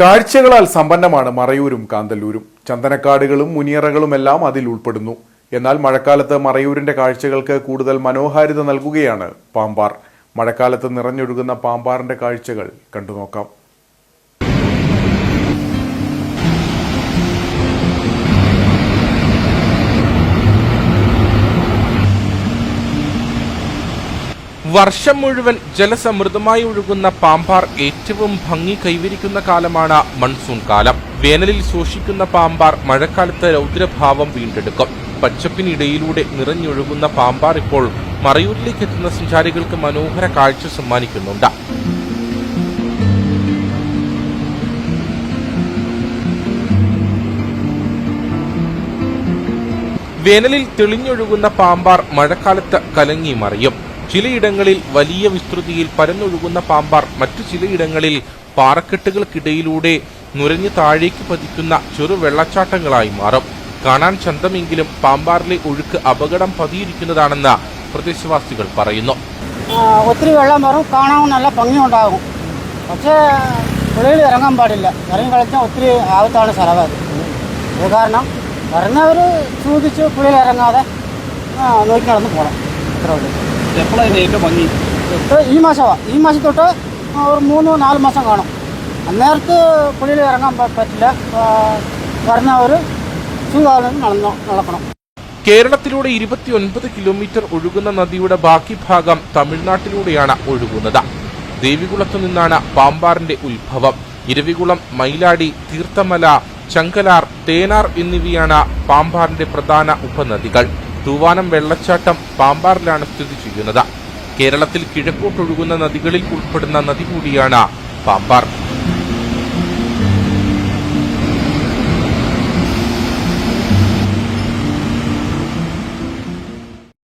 കാഴ്ചകളാൽ സമ്പന്നമാണ് മറയൂരും കാന്തല്ലൂരും. ചന്ദനക്കാടുകളും മുനിയറകളുമെല്ലാം അതിൽ ഉൾപ്പെടുന്നു. എന്നാൽ മഴക്കാലത്ത് മറയൂരിന്റെ കാഴ്ചകൾക്ക് കൂടുതൽ മനോഹാരിത നൽകുകയാണ് പാമ്പാർ. മഴക്കാലത്ത് നിറഞ്ഞൊഴുകുന്ന പാമ്പാറിന്റെ കാഴ്ചകൾ കണ്ടുനോക്കാം. വർഷം മുഴുവൻ ജലസമൃദ്ധമായി ഒഴുകുന്ന പാമ്പാർ ഏറ്റവും ഭംഗി കൈവരിക്കുന്ന കാലമാണ് മൺസൂൺ കാലം. വേനലിൽ ശോഷിക്കുന്ന പാമ്പാർ മഴക്കാലത്ത് രൗദ്രഭാവം വീണ്ടെടുക്കും. പച്ചപ്പിനിടയിലൂടെ നിറഞ്ഞൊഴുകുന്ന പാമ്പാർ ഇപ്പോൾ മറയൂരിലേക്ക് എത്തുന്ന സഞ്ചാരികൾക്ക് മനോഹര കാഴ്ച സമ്മാനിക്കുന്നുണ്ട്. വേനലിൽ തെളിഞ്ഞൊഴുകുന്ന പാമ്പാർ മഴക്കാലത്ത് കലങ്ങി മറിയും. ചിലയിടങ്ങളിൽ വലിയ വിസ്തൃതിയിൽ പരന്നൊഴുകുന്ന പാമ്പാർ മറ്റു ചിലയിടങ്ങളിൽ പാറക്കെട്ടുകൾക്കിടയിലൂടെ നുരഞ്ഞു താഴേക്ക് പതിക്കുന്ന ചെറു വെള്ളച്ചാട്ടങ്ങളായി മാറും. കാണാൻ ചന്തമെങ്കിലും പാമ്പാറിലെ ഒഴുക്ക് അപകടം പതിയിരിക്കുന്നതാണെന്ന് പ്രദേശവാസികൾ പറയുന്നു. ഒത്തിരി വെള്ളം വരും. കാണാൻ നല്ല ഭംഗിയുണ്ടാകും. പക്ഷേ പുഴയിൽ ഇറങ്ങാൻ പാടില്ല. ഇറങ്ങി കളിച്ചാൽ ഒത്തിരി ആപത്താണ് സ്ഥലം അത് കാരണം വരുന്നവർ ചോദിച്ച് പുഴയിൽ ഇറങ്ങാതെ നോക്കി നടന്ന് പോകണം ഉള്ളൂ. എപ്പോഴാണ് ഏറ്റവും ഭംഗി? ഇപ്പോൾ ഈ മാസമാണ് ഈ മാസം തൊട്ട് ഒരു മൂന്ന് നാല് മാസം കാണും. അന്നേരത്ത് പുഴയിൽ ഇറങ്ങാൻ പറ്റില്ല. പറഞ്ഞ ഒരു സുഖാലും നടന്നു നടക്കണം. കേരളത്തിലൂടെ ഇരുപത്തിയൊൻപത് കിലോമീറ്റർ ഒഴുകുന്ന നദിയുടെ ബാക്കി ഭാഗം തമിഴ്നാട്ടിലൂടെയാണ് ഒഴുകുന്നത്. ദേവികുളത്തു നിന്നാണ് പാമ്പാറിന്റെ ഉത്ഭവം. ഇരവികുളം മൈലാടി തീർത്ഥമല ചങ്കലാർ തേനാർ എന്നിവയാണ് പാമ്പാറിന്റെ പ്രധാന ഉപനദികൾ. തൂവാനം വെള്ളച്ചാട്ടം പാമ്പാറിലാണ് സ്ഥിതി ചെയ്യുന്നത്. കേരളത്തിൽ കിഴക്കോട്ടൊഴുകുന്ന നദികളിൽ ഉൾപ്പെടുന്ന നദി കൂടിയാണ് പാമ്പാർ.